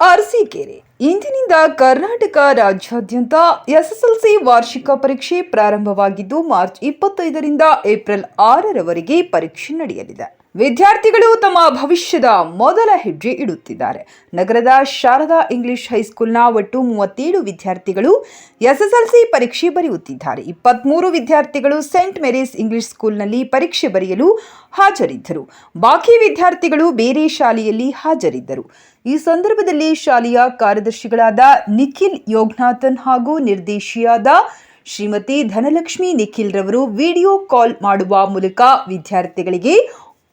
ಅರಸೀಕೆರೆ ಇಂದಿನಿಂದ ಕರ್ನಾಟಕ ರಾಜ್ಯಾದ್ಯಂತ ಎಸ್ಎಸ್ಎಲ್ಸಿ ವಾರ್ಷಿಕ ಪರೀಕ್ಷೆ ಪ್ರಾರಂಭವಾಗಿದ್ದು ಮಾರ್ಚ್ ಇಪ್ಪತ್ತೈದರಿಂದ ಏಪ್ರಿಲ್ ಆರರವರೆಗೆ ಪರೀಕ್ಷೆ ನಡೆಯಲಿದೆ. ವಿದ್ಯಾರ್ಥಿಗಳು ತಮ್ಮ ಭವಿಷ್ಯದ ಮೊದಲ ಹೆಜ್ಜೆ ಇಡುತ್ತಿದ್ದಾರೆ. ನಗರದ ಶಾರದಾ ಇಂಗ್ಲಿಷ್ ಹೈಸ್ಕೂಲ್ನ ಒಟ್ಟು ಮೂವತ್ತೇಳು ವಿದ್ಯಾರ್ಥಿಗಳು ಎಸ್ಎಸ್ಎಲ್ಸಿ ಪರೀಕ್ಷೆ ಬರೆಯುತ್ತಿದ್ದಾರೆ. ಇಪ್ಪತ್ಮೂರು ವಿದ್ಯಾರ್ಥಿಗಳು ಸೇಂಟ್ ಮೇರೀಸ್ ಇಂಗ್ಲಿಷ್ ಸ್ಕೂಲ್ನಲ್ಲಿ ಪರೀಕ್ಷೆ ಬರೆಯಲು ಹಾಜರಿದ್ದರು. ಬಾಕಿ ವಿದ್ಯಾರ್ಥಿಗಳು ಬೇರೆ ಶಾಲೆಯಲ್ಲಿ ಹಾಜರಿದ್ದರು. ಈ ಸಂದರ್ಭದಲ್ಲಿ ಶಾಲೆಯ ಕಾರ್ಯದರ್ಶಿಗಳಾದ ನಿಖಿಲ್ ಯೋಗ್ನಾಥನ್ ಹಾಗೂ ನಿರ್ದೇಶಿಯಾದ ಶ್ರೀಮತಿ ಧನಲಕ್ಷ್ಮಿ ನಿಖಿಲ್ ರವರು ವಿಡಿಯೋ ಕಾಲ್ ಮಾಡುವ ಮೂಲಕ ವಿದ್ಯಾರ್ಥಿಗಳಿಗೆ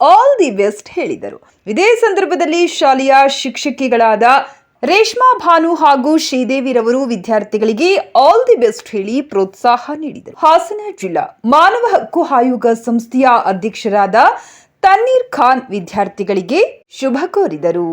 ಆಲ್ ದಿ ಬೆಸ್ಟ್ ಹೇಳಿದರು. ಇದೇ ಸಂದರ್ಭದಲ್ಲಿ ಶಾಲೆಯ ಶಿಕ್ಷಕಿಗಳಾದ ರೇಷ್ಮಾ ಭಾನು ಹಾಗೂ ಶ್ರೀದೇವಿರವರು ವಿದ್ಯಾರ್ಥಿಗಳಿಗೆ ಆಲ್ ದಿ ಬೆಸ್ಟ್ ಹೇಳಿ ಪ್ರೋತ್ಸಾಹ ನೀಡಿದರು. ಹಾಸನ ಜಿಲ್ಲಾ ಮಾನವ ಹಕ್ಕು ಆಯೋಗ ಸಂಸ್ಥೆಯ ಅಧ್ಯಕ್ಷರಾದ ತನ್ನೀರ್ ಖಾನ್ ವಿದ್ಯಾರ್ಥಿಗಳಿಗೆ ಶುಭ ಕೋರಿದರು.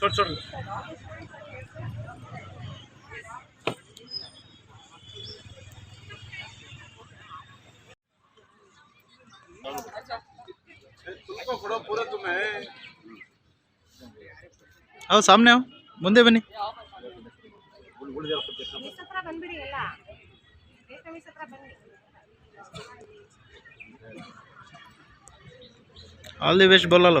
ಸೊಟ್ ಸೊಟ್ ಅವು ಸಾಮ್ನೆ ಮುಂದೆ ಬನ್ನಿ. All the best ಬೋಲಲ್ಲ